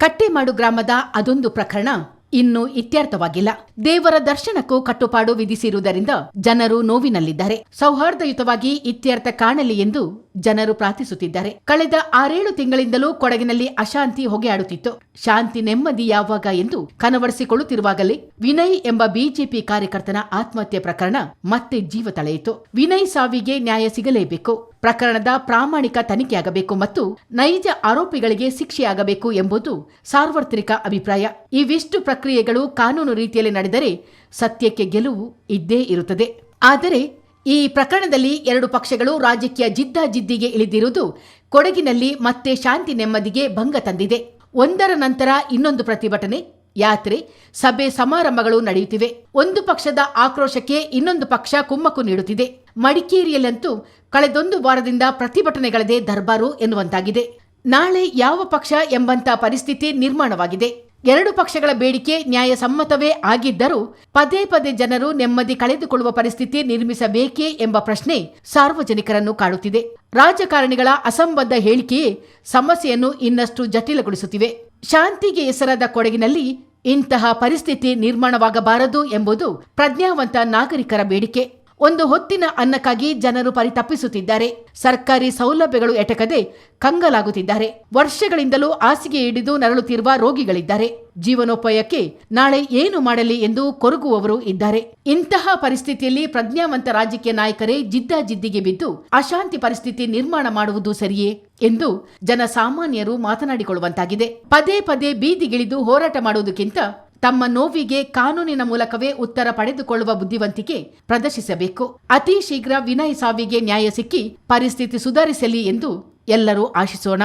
ಕಟ್ಟೆಮಾಡು ಗ್ರಾಮದ ಅದೊಂದು ಪ್ರಕರಣ ಇನ್ನು ಇತ್ಯರ್ಥವಾಗಿಲ್ಲ. ದೇವರ ದರ್ಶನಕ್ಕೂ ಕಟ್ಟುಪಾಡು ವಿಧಿಸಿರುವುದರಿಂದ ಜನರು ನೋವಿನಲ್ಲಿದ್ದಾರೆ. ಸೌಹಾರ್ದಯುತವಾಗಿ ಇತ್ಯರ್ಥ ಕಾಣಲಿ ಎಂದು ಜನರು ಪ್ರಾರ್ಥಿಸುತ್ತಿದ್ದಾರೆ. ಕಳೆದ ಆರೇಳು ತಿಂಗಳಿಂದಲೂ ಕೊಡಗಿನಲ್ಲಿ ಅಶಾಂತಿ ಹೊಗೆಯಾಡುತ್ತಿತ್ತು. ಶಾಂತಿ ನೆಮ್ಮದಿ ಯಾವಾಗ ಎಂದು ಕನವಡಿಸಿಕೊಳ್ಳುತ್ತಿರುವಾಗಲೇ ವಿನಯ್ ಎಂಬ ಬಿಜೆಪಿ ಕಾರ್ಯಕರ್ತನ ಆತ್ಮಹತ್ಯೆ ಪ್ರಕರಣ ಮತ್ತೆ ಜೀವ ತಳೆಯಿತು. ವಿನಯ್ ಸಾವಿಗೆ ನ್ಯಾಯ ಸಿಗಲೇಬೇಕು. ಪ್ರಕರಣದ ಪ್ರಾಮಾಣಿಕ ತನಿಖೆಯಾಗಬೇಕು ಮತ್ತು ನೈಜ ಆರೋಪಿಗಳಿಗೆ ಶಿಕ್ಷೆಯಾಗಬೇಕು ಎಂಬುದು ಸಾರ್ವತ್ರಿಕ ಅಭಿಪ್ರಾಯ. ಇವಿಷ್ಟು ಪ್ರಕ್ರಿಯೆಗಳು ಕಾನೂನು ರೀತಿಯಲ್ಲಿ ನಡೆದರೆ ಸತ್ಯಕ್ಕೆ ಗೆಲುವು ಇದ್ದೇ ಇರುತ್ತದೆ. ಆದರೆ ಈ ಪ್ರಕರಣದಲ್ಲಿ ಎರಡು ಪಕ್ಷಗಳು ರಾಜಕೀಯ ಜಿದ್ದಾಜಿದ್ದಿಗೆ ಇಳಿದಿರುವುದು ಕೊಡಗಿನಲ್ಲಿ ಮತ್ತೆ ಶಾಂತಿ ನೆಮ್ಮದಿಗೆ ಭಂಗ ತಂದಿದೆ. ಒಂದರ ನಂತರ ಇನ್ನೊಂದು ಪ್ರತಿಭಟನೆ, ಯಾತ್ರೆ, ಸಭೆ ಸಮಾರಂಭಗಳು ನಡೆಯುತ್ತಿವೆ. ಒಂದು ಪಕ್ಷದ ಆಕ್ರೋಶಕ್ಕೆ ಇನ್ನೊಂದು ಪಕ್ಷ ಕುಮ್ಮಕ್ಕು ನೀಡುತ್ತಿದೆ. ಮಡಿಕೇರಿಯಲ್ಲಂತೂ ಕಳೆದೊಂದು ವಾರದಿಂದ ಪ್ರತಿಭಟನೆಗಳದೇ ದರ್ಬಾರು ಎನ್ನುವಂತಾಗಿದೆ. ನಾಳೆ ಯಾವ ಪಕ್ಷ ಎಂಬಂತ ಪರಿಸ್ಥಿತಿ ನಿರ್ಮಾಣವಾಗಿದೆ. ಎರಡು ಪಕ್ಷಗಳ ಬೇಡಿಕೆ ನ್ಯಾಯಸಮ್ಮತವೇ ಆಗಿದ್ದರೂ ಪದೇ ಪದೇ ಜನರು ನೆಮ್ಮದಿ ಕಳೆದುಕೊಳ್ಳುವ ಪರಿಸ್ಥಿತಿ ನಿರ್ಮಿಸಬೇಕೇ ಎಂಬ ಪ್ರಶ್ನೆ ಸಾರ್ವಜನಿಕರನ್ನು ಕಾಡುತ್ತಿದೆ. ರಾಜಕಾರಣಿಗಳ ಅಸಂಬದ್ಧ ಹೇಳಿಕೆಯೇ ಸಮಸ್ಯೆಯನ್ನು ಇನ್ನಷ್ಟು ಜಟಿಲಗೊಳಿಸುತ್ತಿವೆ. ಶಾಂತಿಗೆ ಹೆಸರಾದ ಕೊಡಗಿನಲ್ಲಿ ಇಂತಹ ಪರಿಸ್ಥಿತಿ ನಿರ್ಮಾಣವಾಗಬಾರದು ಎಂಬುದು ಪ್ರಜ್ಞಾವಂತ ನಾಗರಿಕರ ಬೇಡಿಕೆ. ಒಂದು ಹೊತ್ತಿನ ಅನ್ನಕ್ಕಾಗಿ ಜನರು ಪರಿತಪ್ಪಿಸುತ್ತಿದ್ದಾರೆ ಸರ್ಕಾರಿ ಸೌಲಭ್ಯಗಳು ಎಟಕದೆ ಕಂಗಲಾಗುತ್ತಿದ್ದಾರೆ. ವರ್ಷಗಳಿಂದಲೂ ಹಾಸಿಗೆ ಹಿಡಿದು ನರಳುತ್ತಿರುವ ರೋಗಿಗಳಿದ್ದಾರೆ. ಜೀವನೋಪಾಯಕ್ಕೆ ನಾಳೆ ಏನು ಮಾಡಲಿ ಎಂದು ಕೊರಗುವವರು ಇದ್ದಾರೆ. ಇಂತಹ ಪರಿಸ್ಥಿತಿಯಲ್ಲಿ ಪ್ರಜ್ಞಾವಂತ ರಾಜಕೀಯ ನಾಯಕರೇ ಜಿದ್ದಾಜಿದ್ದಿಗೆ ಬಿದ್ದು ಅಶಾಂತಿ ಪರಿಸ್ಥಿತಿ ನಿರ್ಮಾಣ ಮಾಡುವುದು ಸರಿಯೇ ಎಂದು ಜನಸಾಮಾನ್ಯರು ಮಾತನಾಡಿಕೊಳ್ಳುವಂತಾಗಿದೆ. ಪದೇ ಪದೇ ಬೀದಿಗಿಳಿದು ಹೋರಾಟ ಮಾಡುವುದಕ್ಕಿಂತ ತಮ್ಮ ನೋವಿಗೆ ಕಾನೂನಿನ ಮೂಲಕವೇ ಉತ್ತರ ಪಡೆದುಕೊಳ್ಳುವ ಬುದ್ಧಿವಂತಿಕೆ ಪ್ರದರ್ಶಿಸಬೇಕು. ಅತಿ ಶೀಘ್ರ ವಿನಯ್ ಸಾವಿಗೆ ನ್ಯಾಯ ಸಿಕ್ಕಿ ಪರಿಸ್ಥಿತಿ ಸುಧಾರಿಸಲಿ ಎಂದು ಎಲ್ಲರೂ ಆಶಿಸೋಣ.